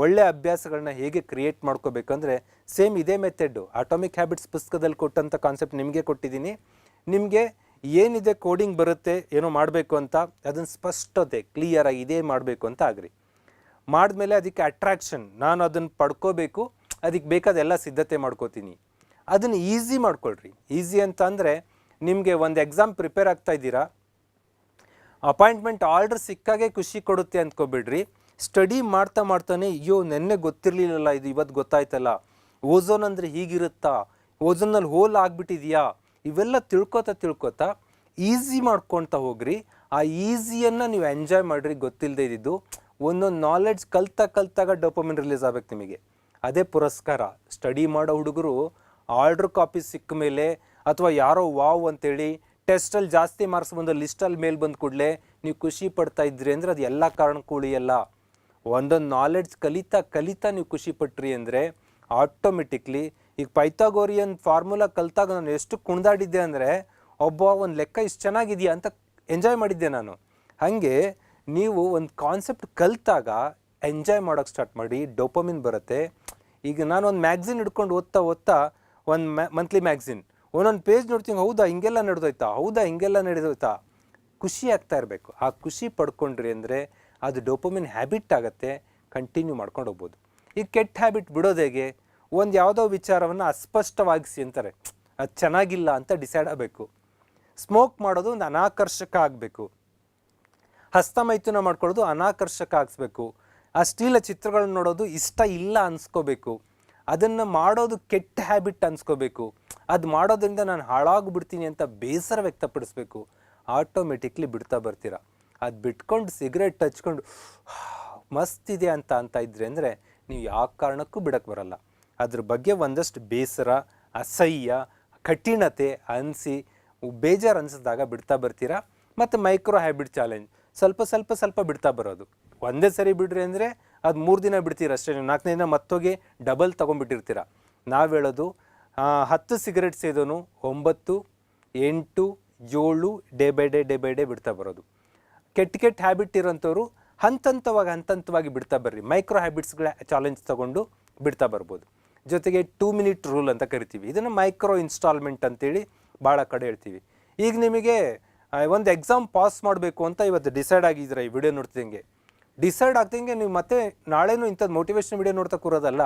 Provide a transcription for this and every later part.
ಒಳ್ಳೆ ಅಭ್ಯಾಸಗಳನ್ನ ಹೇಗೆ ಕ್ರಿಯೇಟ್ ಮಾಡ್ಕೋಬೇಕಂದ್ರೆ ಸೇಮ್ ಇದೇ ಮೆಥಡ್ ಆಟೋಮಿಕ್ ಹ್ಯಾಬಿಟ್ಸ್ ಪುಸ್ತಕದಲ್ಲಿ ಕೊಟ್ಟಂಥ ಕಾನ್ಸೆಪ್ಟ್ ನಿಮಗೆ ಕೊಟ್ಟಿದ್ದೀನಿ. ನಿಮಗೆ ಏನಿದೆ ಕೋಡಿಂಗ್ ಬರುತ್ತೆ, ಏನೋ ಮಾಡಬೇಕು ಅಂತ, ಅದನ್ನು ಸ್ಪಷ್ಟತೆ ಕ್ಲಿಯರ್ ಆಗಿ ಇದೇ ಮಾಡಬೇಕು ಅಂತ ಆಗ್ರಿ. ಮಾಡಿದ್ಮೇಲೆ ಅದಕ್ಕೆ ಅಟ್ರಾಕ್ಷನ್ ನಾನು ಅದನ್ನು ಪಡ್ಕೋಬೇಕು, ಅದಕ್ಕೆ ಬೇಕಾದ ಎಲ್ಲ ಸಿದ್ಧತೆ ಮಾಡ್ಕೋತೀನಿ. ಅದನ್ನು ಈಸಿ ಮಾಡ್ಕೊಳ್ರಿ. ಈಸಿ ಅಂತ ಅಂದರೆ ನಿಮಗೆ ಒಂದು ಎಕ್ಸಾಮ್ ಪ್ರಿಪೇರ್ ಆಗ್ತಾ ಇದ್ದೀರಾ ಅಪಾಯಿಂಟ್ಮೆಂಟ್ ಆರ್ಡ್ರ್ ಸಿಕ್ಕಾಗೆ ಖುಷಿ ಕೊಡುತ್ತೆ ಅಂದ್ಕೊಬಿಡ್ರಿ. ಸ್ಟಡಿ ಮಾಡ್ತಾ ಮಾಡ್ತಾನೆ, ಅಯ್ಯೋ, ನೆನ್ನೆ ಗೊತ್ತಿರಲಿಲ್ಲಲ್ಲ, ಇದು ಇವತ್ತು ಗೊತ್ತಾಯ್ತಲ್ಲ. ಓಝೋನ್ ಅಂದರೆ ಹೀಗಿರುತ್ತಾ? ಓಝೋನಲ್ಲಿ ಹೋಲ್ ಆಗಿಬಿಟ್ಟಿದೆಯಾ? ಇವೆಲ್ಲ ತಿಳ್ಕೊತಾ ತಿಳ್ಕೊತಾ ಈಸಿ ಮಾಡ್ಕೊತಾ ಹೋಗ್ರಿ. ಆ ಈಸಿಯನ್ನು ನೀವು ಎಂಜಾಯ್ ಮಾಡಿರಿ ಗೊತ್ತಿಲ್ಲದೆ ಇದ್ದಿದ್ದು. ಒಂದೊಂದು ನಾಲೆಡ್ಜ್ ಕಲ್ತಾ ಕಲ್ತಾಗ ಡೊಪೊಮೆಂಟ್ ರಿಲೀಸ್ ಆಗಬೇಕು ನಿಮಗೆ. ಅದೇ ಪುರಸ್ಕಾರ. ಸ್ಟಡಿ ಮಾಡೋ ಹುಡುಗರು ಆರ್ಡ್ರ್ ಕಾಪಿ ಸಿಕ್ಕ ಮೇಲೆ ಅಥವಾ ಯಾರೋ ವಾವ್ ಅಂತೇಳಿ ಟೆಸ್ಟಲ್ಲಿ ಜಾಸ್ತಿ ಮಾರ್ಕ್ಸ್ ಬಂದ ಲಿಸ್ಟಲ್ಲಿ ಮೇಲೆ ಬಂದ ಕೂಡಲೇ ನೀವು ಖುಷಿ ಪಡ್ತಾ ಇದ್ರಿ ಅಂದರೆ ಅದು ಎಲ್ಲ ಕಾರಣಕ್ಕೂ ಉಳಿಯಲ್ಲ. ಒಂದೊಂದು ನಾಲೆಡ್ಜ್ ಕಲಿತಾ ಕಲಿತಾ ನೀವು ಖುಷಿ ಅಂದರೆ ಆಟೋಮೆಟಿಕ್ಲಿ ಈಗ ಪೈಥಾಗೋರಿಯನ್ ಫಾರ್ಮುಲಾ ಕಲಿತಾಗ ನಾನು ಎಷ್ಟು ಕುಣಿದಾಡಿದ್ದೆ ಅಂದರೆ ಒಬ್ಬ ಒಂದು ಲೆಕ್ಕ ಇಷ್ಟು ಚೆನ್ನಾಗಿದೆಯಾ ಅಂತ ಎಂಜಾಯ್ ಮಾಡಿದ್ದೆ ನಾನು. ಹಾಗೆ ನೀವು ಒಂದು ಕಾನ್ಸೆಪ್ಟ್ ಕಲಿತಾಗ ಎಂಜಾಯ್ ಮಾಡೋಕ್ಕೆ ಸ್ಟಾರ್ಟ್ ಮಾಡಿ ಡೋಪಮಿನ್ ಬರುತ್ತೆ. ಈಗ ನಾನು ಒಂದು ಮ್ಯಾಗ್ಝಿನ್ ಹಿಡ್ಕೊಂಡು ಓದ್ತಾ ಓದ್ತಾ ಒಂದು ಮ್ಯಾ ಮಂತ್ಲಿ ಮ್ಯಾಗ್ಝಿನ್ ಒಂದೊಂದು ಪೇಜ್ ನೋಡ್ತೀನಿ, ಹೌದಾ ಹಿಂಗೆಲ್ಲ ನಡೆದೋಯ್ತಾ, ಹೌದಾ ಹಿಂಗೆಲ್ಲ ನಡೆದೋಯ್ತಾ. ಖುಷಿ ಆಗ್ತಾ ಇರಬೇಕು. ಆ ಖುಷಿ ಪಡ್ಕೊಂಡ್ರಿ ಅಂದರೆ ಅದು ಡೋಪಮಿನ್ ಹ್ಯಾಬಿಟ್ ಆಗುತ್ತೆ ಕಂಟಿನ್ಯೂ ಮಾಡ್ಕೊಂಡು ಹೋಗ್ಬೋದು. ಈ ಕೆಟ್ಟ ಹ್ಯಾಬಿಟ್ ಬಿಡೋದು ಹೇಗೆ? ಒಂದು ಯಾವುದೋ ವಿಚಾರವನ್ನು ಅಸ್ಪಷ್ಟವಾಗಿಸಿ ಅಂತಾರೆ, ಅದು ಚೆನ್ನಾಗಿಲ್ಲ ಅಂತ ಡಿಸೈಡ್ ಆಗಬೇಕು. ಸ್ಮೋಕ್ ಮಾಡೋದು ಒಂದು ಅನಾಕರ್ಷಕ ಆಗಬೇಕು. ಹಸ್ತಮೈಥುನ ಮಾಡ್ಕೊಳ್ಳೋದು ಅನಾಕರ್ಷಕ ಆಗಿಸ್ಬೇಕು. ಆ ಸ್ಟೀಲ ಚಿತ್ರಗಳನ್ನ ನೋಡೋದು ಇಷ್ಟ ಇಲ್ಲ ಅನ್ಸ್ಕೋಬೇಕು. ಅದನ್ನು ಮಾಡೋದು ಕೆಟ್ಟ ಹ್ಯಾಬಿಟ್ ಅನ್ಸ್ಕೋಬೇಕು. ಅದು ಮಾಡೋದ್ರಿಂದ ನಾನು ಹಾಳಾಗ್ಬಿಡ್ತೀನಿ ಅಂತ ಬೇಸರ ವ್ಯಕ್ತಪಡಿಸ್ಬೇಕು. ಆಟೋಮೆಟಿಕ್ಲಿ ಬಿಡ್ತಾ ಬರ್ತೀರಾ. ಅದು ಬಿಟ್ಕೊಂಡು ಸಿಗರೇಟ್ ಹಚ್ಕೊಂಡು ಮಸ್ತ್ ಇದೆ ಅಂತ ಅಂತ ಇದ್ರಿ ಅಂದರೆ ನೀವು ಯಾವ ಕಾರಣಕ್ಕೂ ಬಿಡಕ್ಕೆ ಬರಲ್ಲ. ಅದ್ರ ಬಗ್ಗೆ ಒಂದಷ್ಟು ಬೇಸರ, ಅಸಹ್ಯ, ಕಠಿಣತೆ ಅನಿಸಿ ಬೇಜಾರು ಅನಿಸಿದಾಗ ಬಿಡ್ತಾ ಬರ್ತೀರಾ? ಮತ್ತು ಮೈಕ್ರೋ ಹ್ಯಾಬಿಟ್ ಚಾಲೆಂಜ್, ಸ್ವಲ್ಪ ಸ್ವಲ್ಪ ಸ್ವಲ್ಪ ಬಿಡ್ತಾ ಬರೋದು. ಒಂದೇ ಸರಿ ಬಿಡ್ರಿ ಅಂದರೆ ಅದು ಮೂರು ದಿನ ಬಿಡ್ತೀರ ಅಷ್ಟೇ ನಾಲ್ಕನೇ ದಿನ ಮತ್ತೋಗಿ ಡಬಲ್ ತೊಗೊಂಡ್ಬಿಟ್ಟಿರ್ತೀರ. ನಾವು ಹೇಳೋದು ಹತ್ತು ಸಿಗರೇಟ್ ಸೇದೋನು ಒಂಬತ್ತು, ಎಂಟು, ಏಳು, day by day day by day ಬಿಡ್ತಾ ಬರೋದು. ಕೆಟ್ಟ ಕೆಟ್ಟ ಹ್ಯಾಬಿಟ್ ಇರೋಂಥವ್ರು ಹಂತ ಹಂತವಾಗಿ ಹಂತ ಹಂತವಾಗಿ ಬಿಡ್ತಾ ಬರ್ರಿ. ಮೈಕ್ರೋ ಹ್ಯಾಬಿಟ್ಸ್ಗಳ ಚಾಲೆಂಜ್ ತಗೊಂಡು ಬಿಡ್ತಾ ಬರ್ಬೋದು. ಜೊತೆಗೆ ಟೂ ಮಿನಿಟ್ ರೂಲ್ ಅಂತ ಕರಿತೀವಿ. ಇದನ್ನು ಮೈಕ್ರೋ ಇನ್ಸ್ಟಾಲ್ಮೆಂಟ್ ಅಂತೇಳಿ ಭಾಳ ಕಡೆ ಹೇಳ್ತೀವಿ. ಈಗ ನಿಮಗೆ ಒಂದು ಎಕ್ಸಾಮ್ ಪಾಸ್ ಮಾಡಬೇಕು ಅಂತ ಇವತ್ತು ಡಿಸೈಡ್ ಆಗಿದ್ರೆ ಈ ವಿಡಿಯೋ ನೋಡ್ತಿದ್ದಂಗೆ? ಡಿಸೈಡ್ ಆಗ್ತಿದ್ದಂಗೆ ನೀವು ಮತ್ತೆ ನಾಳೆನೂ ಇಂಥದ್ದು ಮೋಟಿವೇಶನ್ ವಿಡಿಯೋ ನೋಡ್ತಾ ಕೂರೋದಲ್ಲ.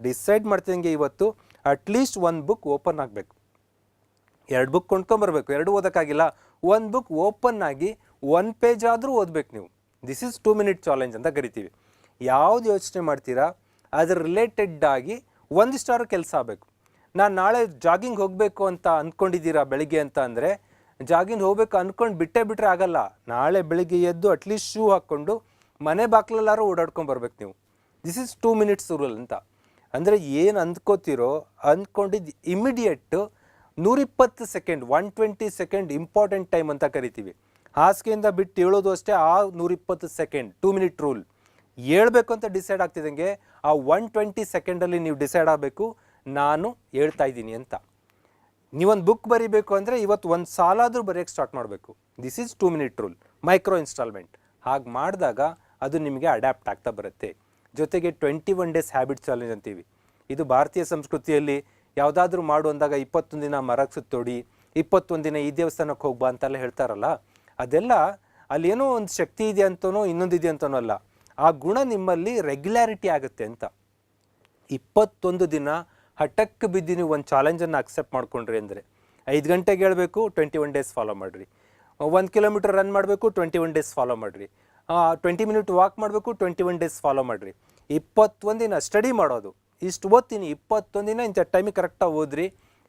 ಡಿಸೈಡ್ ಮಾಡ್ತಿದ್ದಂಗೆ ಇವತ್ತು ಅಟ್ಲೀಸ್ಟ್ ಒಂದು ಬುಕ್ ಓಪನ್ ಆಗಬೇಕು. ಎರಡು ಬುಕ್ ಕೊಂಡ್ಕೊಂಬರ್ಬೇಕು ಎರಡು ಓದೋಕ್ಕಾಗಿಲ್ಲ. ಒಂದು ಬುಕ್ ಓಪನ್ ಆಗಿ ಒನ್ ಪೇಜ್ ಆದರೂ ಓದ್ಬೇಕು ನೀವು. This is two minute challenge ಅಂತ ಕರಿತೀವಿ. ಯಾವ್ದು ಯೋಚನೆ ಮಾಡ್ತೀರಾ? ಅದ್ರ ರಿಲೇಟೆಡ್ ಆಗಿ ಒಂದಿಷ್ಟಾರು ಕೆಲಸ ಆಗಬೇಕು. ನಾನು ನಾಳೆ ಜಾಗಿಂಗ್ ಹೋಗಬೇಕು ಅಂತ ಅಂದ್ಕೊಂಡಿದ್ದೀರಾ ಬೆಳಿಗ್ಗೆ ಅಂತ ಅಂದರೆ ಜಾಗಿಂಗ್ ಹೋಗ್ಬೇಕು ಅಂದ್ಕೊಂಡು ಬಿಟ್ಟೇ ಬಿಟ್ಟರೆ ಆಗಲ್ಲ. ನಾಳೆ ಬೆಳಿಗ್ಗೆ ಎದ್ದು ಅಟ್ಲೀಸ್ಟ್ ಶೂ ಹಾಕ್ಕೊಂಡು ಮನೆ ಬಾಕ್ಲಲ್ಲಾರು ಓಡಾಡ್ಕೊಂಡು ಬರ್ಬೇಕು ನೀವು. This is two minutes rule ಅಂತ. ಅಂದರೆ ಏನು ಅಂದ್ಕೋತಿರೋ ಅಂದ್ಕೊಂಡಿದ್ದು ಇಮಿಡಿಯೇಟ್ ನೂರಿಪ್ಪತ್ತು second one twenty second important time ಅಂತ ಕರಿತೀವಿ. ಹಾಸಿಗೆಯಿಂದ ಬಿಟ್ಟು ಹೇಳೋದು ಅಷ್ಟೇ ಆ ನೂರಿಪ್ಪತ್ತು ಸೆಕೆಂಡ್ ಟೂ ಮಿನಿಟ್ ರೂಲ್ ಹೇಳ್ಬೇಕು ಅಂತ ಡಿಸೈಡ್ ಆಗ್ತಿದ್ದಂಗೆ ಆ ಒನ್ ಟ್ವೆಂಟಿ ಸೆಕೆಂಡಲ್ಲಿ ನೀವು ಡಿಸೈಡ್ ಆಗಬೇಕು, ನಾನು ಹೇಳ್ತಾ ಇದ್ದೀನಿ ಅಂತ. ನೀವೊಂದು ಬುಕ್ ಬರಿಬೇಕು ಅಂದರೆ ಇವತ್ತು ಒಂದು ಸಾಲಾದರೂ ಬರೆಯೋಕ್ಕೆ ಸ್ಟಾರ್ಟ್ ಮಾಡಬೇಕು. This is two minute rule micro installment ಹಾಗೆ ಮಾಡಿದಾಗ ಅದು ನಿಮಗೆ ಅಡ್ಯಾಪ್ಟ್ ಆಗ್ತಾ ಬರುತ್ತೆ. ಜೊತೆಗೆ twenty one days habit challenge ಅಂತೀವಿ. ಇದು ಭಾರತೀಯ ಸಂಸ್ಕೃತಿಯಲ್ಲಿ ಯಾವುದಾದ್ರೂ ಮಾಡು ಅಂದಾಗ ಇಪ್ಪತ್ತೊಂದು ದಿನ ಮರಕ್ಕೆ ಸುತ್ತೋಡಿ ಇಪ್ಪತ್ತೊಂದು ದಿನ ಈ ದೇವಸ್ಥಾನಕ್ಕೆ ಹೋಗ್ಬಾ ಅಂತೆಲ್ಲ ಹೇಳ್ತಾರಲ್ಲ ಅದೆಲ್ಲ ಅಲ್ಲಿ ಏನೋ ಒಂದು ಶಕ್ತಿ ಇದೆ ಅಂತನೋ, ಇನ್ನೊಂದು ಇದೆ ಅಂತನೋ ಅಲ್ಲ. ಆ ಗುಣ ನಿಮ್ಮಲ್ಲಿ ರೆಗ್ಯುಲಾರಿಟಿ ಆಗುತ್ತೆ ಅಂತ. ಇಪ್ಪತ್ತೊಂದು ದಿನ ಹಠಕ್ಕೆ ಬಿದ್ದು ನೀವು ಒಂದು ಚಾಲೆಂಜನ್ನು ಅಕ್ಸೆಪ್ಟ್ ಮಾಡ್ಕೊಂಡ್ರಿ ಅಂದರೆ. ಐದು ಗಂಟೆಗೆ ಹೇಳಬೇಕು ಟ್ವೆಂಟಿ ಒನ್ ಡೇಸ್ ಫಾಲೋ ಮಾಡಿರಿ. ಒಂದು ಕಿಲೋಮೀಟರ್ ರನ್ ಮಾಡಬೇಕು ಟ್ವೆಂಟಿ ಒನ್ ಡೇಸ್ ಫಾಲೋ ಮಾಡಿರಿ ಟ್ವೆಂಟಿ ಮಿನಿಟ್ ವಾಕ್ ಮಾಡಬೇಕು ಟ್ವೆಂಟಿ ಒನ್ ಡೇಸ್ ಫಾಲೋ ಮಾಡಿರಿ. ಇಪ್ಪತ್ತೊಂದು ದಿನ ಸ್ಟಡಿ ಮಾಡೋದು. ಇಷ್ಟು ಓದ್ತೀನಿ, ಇಪ್ಪತ್ತೊಂದು ದಿನ ಇಂಥ ಟೈಮಿಗೆ ಕರೆಕ್ಟಾಗಿ ಓದ್ರಿ.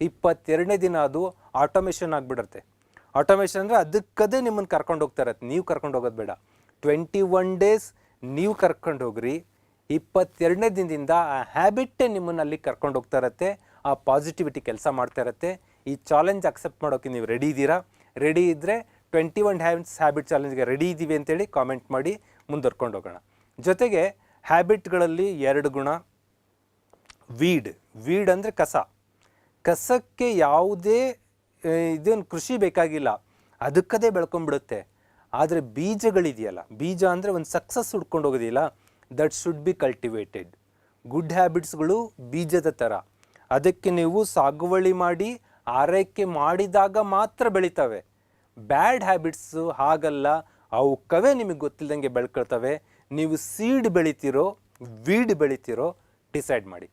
ಇಪ್ಪತ್ತೆರಡನೇ ದಿನ ಅದು ಆಟೋಮೇಷನ್ ಆಗಿಬಿಡುತ್ತೆ. ಆಟೋಮೇಷನ್ ಅಂದರೆ ಅದಕ್ಕದೇ ನಿಮ್ಮನ್ನು ಕರ್ಕೊಂಡು ಹೋಗ್ತಾ ಇರತ್ತೆ ನೀವು ಕರ್ಕೊಂಡು ಹೋಗೋದು ಬೇಡ. ಟ್ವೆಂಟಿ ಒನ್ ಡೇಸ್ ನೀವು ಕರ್ಕೊಂಡು ಹೋಗ್ರಿ. ಇಪ್ಪತ್ತೆರಡನೇ ದಿನದಿಂದ ಆ ಹ್ಯಾಬಿಟ್ಟೇ ನಿಮ್ಮನ್ನು ಅಲ್ಲಿ ಕರ್ಕೊಂಡು ಹೋಗ್ತಾ ಇರತ್ತೆ. ಆ ಪಾಸಿಟಿವಿಟಿ ಕೆಲಸ ಮಾಡ್ತಾ ಇರತ್ತೆ. ಈ ಚಾಲೆಂಜ್ ಅಕ್ಸೆಪ್ಟ್ ಮಾಡೋಕ್ಕೆ ನೀವು ರೆಡಿ ಇದ್ದೀರಾ? ರೆಡಿ ಇದ್ದರೆ ಟ್ವೆಂಟಿ ಒನ್ ಹ್ಯಾಬಿಟ್ಸ್ ಹ್ಯಾಬಿಟ್ ಚಾಲೆಂಜ್ಗೆ ರೆಡಿ ಇದ್ದೀವಿ ಅಂತೇಳಿ ಕಾಮೆಂಟ್ ಮಾಡಿ ಮುಂದುವರ್ಕೊಂಡು ಹೋಗೋಣ. ಜೊತೆಗೆ ಹ್ಯಾಬಿಟ್ಗಳಲ್ಲಿ ಎರಡು ಗುಣ. ವೀಡ್ ವೀಡ್ ಅಂದರೆ ಕಸ. ಕಸಕ್ಕೆ ಯಾವುದೇ ಇದೇನು ಕೃಷಿ ಬೇಕಾಗಿಲ್ಲ. ಅದಕ್ಕದೇ ಬೆಳ್ಕೊಂಡ್ಬಿಡುತ್ತೆ ಆದರೆ ಬೀಜಗಳಿದೆಯಲ್ಲ, ಬೀಜ ಅಂದರೆ ಒಂದು ಸಕ್ಸಸ್ ಹುಡ್ಕೊಂಡು ಹೋಗೋದಿಲ್ಲ. That should be cultivated good ಹ್ಯಾಬಿಟ್ಸ್ಗಳು ಬೀಜದ ಥರ ಅದಕ್ಕೆ ನೀವು ಸಾಗುವಳಿ ಮಾಡಿ, ಆರೈಕೆ ಮಾಡಿದಾಗ ಮಾತ್ರ ಬೆಳಿತವೆ. ಬ್ಯಾಡ್ ಹ್ಯಾಬಿಟ್ಸು ಹಾಗಲ್ಲ ಕವೇ ನಿಮಗೆ ಗೊತ್ತಿಲ್ಲದಂಗೆ ಬೆಳ್ಕೊಳ್ತವೆ. ನೀವು ಸೀಡ್ ಬೆಳಿತೀರೋ ವೀಡ್ ಬೆಳಿತೀರೋ ಡಿಸೈಡ್ ಮಾಡಿ.